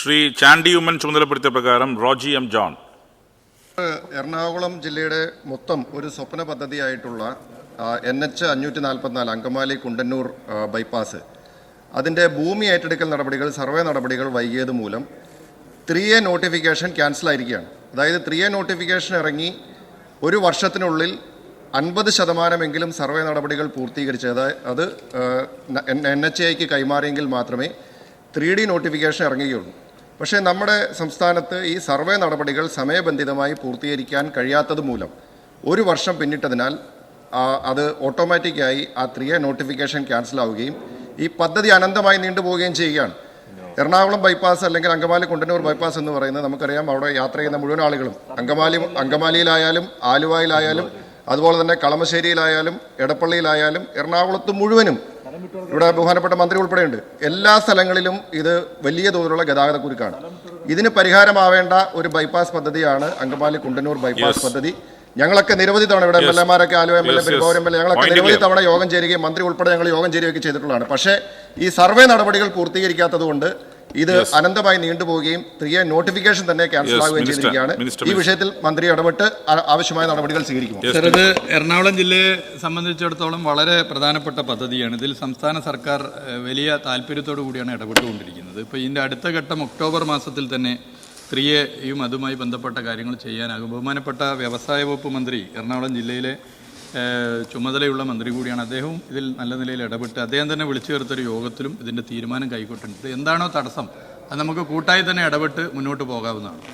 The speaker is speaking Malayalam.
ശ്രീ ചാണ്ടി ഉമ്മൻ ചുമതലപ്പെടുത്തിയ പ്രകാരം റോജി എം ജോൺ. എറണാകുളം ജില്ലയുടെ മൊത്തം ഒരു സ്വപ്ന പദ്ധതിയായിട്ടുള്ള എൻ എച്ച് അഞ്ഞൂറ്റി നാൽപ്പത്തിനാല് അങ്കമാലി കുണ്ടന്നൂർ ബൈപ്പാസ്. അതിന്റെ ഭൂമി ഏറ്റെടുക്കൽ നടപടികൾ സർവേ നടപടികൾ വൈകിയത് മൂലം ത്രീ എ നോട്ടിഫിക്കേഷൻ ക്യാൻസൽ ആയിരിക്കുകയാണ്. അതായത് ത്രീ എ നോട്ടിഫിക്കേഷൻ ഇറങ്ങി ഒരു വർഷത്തിനുള്ളിൽ അൻപത് ശതമാനമെങ്കിലും സർവേ നടപടികൾ പൂർത്തീകരിച്ച് അത് എൻ എച്ച് ഐക്ക് കൈമാറിയെങ്കിൽ മാത്രമേ ത്രീ ഡി നോട്ടിഫിക്കേഷൻ ഇറങ്ങുകയുള്ളൂ. പക്ഷേ നമ്മുടെ സംസ്ഥാനത്ത് ഈ സർവേ നടപടികൾ സമയബന്ധിതമായി പൂർത്തീകരിക്കാൻ കഴിയാത്തത് മൂലം ഒരു വർഷം പിന്നിട്ടതിനാൽ അത് ഓട്ടോമാറ്റിക്കായി ആ ത്രീ എ നോട്ടിഫിക്കേഷൻ ക്യാൻസൽ ആവുകയും ഈ പദ്ധതി അനന്തമായി നീണ്ടുപോവുകയും ചെയ്യുകയാണ്. എറണാകുളം ബൈപ്പാസ് അല്ലെങ്കിൽ അങ്കമാലി കുണ്ടന്നൂർ ബൈപ്പാസ് എന്ന് പറയുന്നത് നമുക്കറിയാം അവിടെ യാത്ര ചെയ്യുന്ന മുഴുവൻ ആളുകളും അങ്കമാലി അങ്കമാലിയിലായാലും ആലുവയിലായാലും അതുപോലെ തന്നെ കളമശ്ശേരിയിലായാലും എടപ്പള്ളിയിലായാലും എറണാകുളത്ത് മുഴുവനും ഇവിടെ ബഹുമാനപ്പെട്ട മന്ത്രി ഉൾപ്പെടെയുണ്ട്. എല്ലാ സ്ഥലങ്ങളിലും ഇത് വലിയ തോതിലുള്ള ഗതാഗത കുരുക്കാണ് ഇതിന് പരിഹാരമാവേണ്ട ഒരു ബൈപ്പാസ് പദ്ധതിയാണ് അങ്കമാലി കുണ്ടന്നൂർ ബൈപ്പാസ് പദ്ധതി. ഞങ്ങളൊക്കെ നിരവധി തവണ ഇവിടെ M L എമാരൊക്കെ Aluva M L A yes. M L A ഞങ്ങളൊക്കെ നിരവധി. തവണ യോഗം ചേരുകയും മന്ത്രി ഉൾപ്പെടെ ഞങ്ങൾ യോഗം ചേരുകയൊക്കെ ചെയ്തിട്ടുള്ളതാണ്. പക്ഷേ ഈ സർവേ നടപടികൾ പൂർത്തീകരിക്കാത്തത് കൊണ്ട് ഇത് അനന്തമായി നീണ്ടുപോവുകയും ത്രീ നോട്ടിഫിക്കേഷൻ തന്നെ ക്യാൻസൽ ആവുകയും ചെയ്തിരിക്കുകയാണ്. ഈ വിഷയത്തിൽ മന്ത്രി ഇടപെട്ട് ആവശ്യമായ നടപടികൾ സ്വീകരിക്കും സർ ഇത് എറണാകുളം ജില്ലയെ സംബന്ധിച്ചിടത്തോളം വളരെ പ്രധാനപ്പെട്ട പദ്ധതിയാണ്. ഇതിൽ സംസ്ഥാന സർക്കാർ വലിയ താല്പര്യത്തോടു കൂടിയാണ് ഇടപെട്ടുകൊണ്ടിരിക്കുന്നത്. ഇപ്പോൾ ഇതിന്റെ അടുത്ത ഘട്ടം ഒക്ടോബർ മാസത്തിൽ തന്നെ സ്ത്രീയെയും അതുമായി ബന്ധപ്പെട്ട കാര്യങ്ങൾ ചെയ്യാനാകും. ബഹുമാനപ്പെട്ട വ്യവസായ വകുപ്പ് മന്ത്രി എറണാകുളം ജില്ലയിലെ ചുമതലയുള്ള മന്ത്രി കൂടിയാണ് അദ്ദേഹവും. ഇതിൽ നല്ല നിലയിൽ ഇടപെട്ട് അദ്ദേഹം തന്നെ വിളിച്ചു ചേർത്തൊരു യോഗത്തിലും ഇതിന്റെ തീരുമാനം കൈക്കൊണ്ടിട്ടുണ്ട് ഇത് എന്താണോ തടസ്സം അത് നമുക്ക് കൂട്ടായി തന്നെ ഇടപെട്ട് മുന്നോട്ട് പോകാവുന്നതാണ്.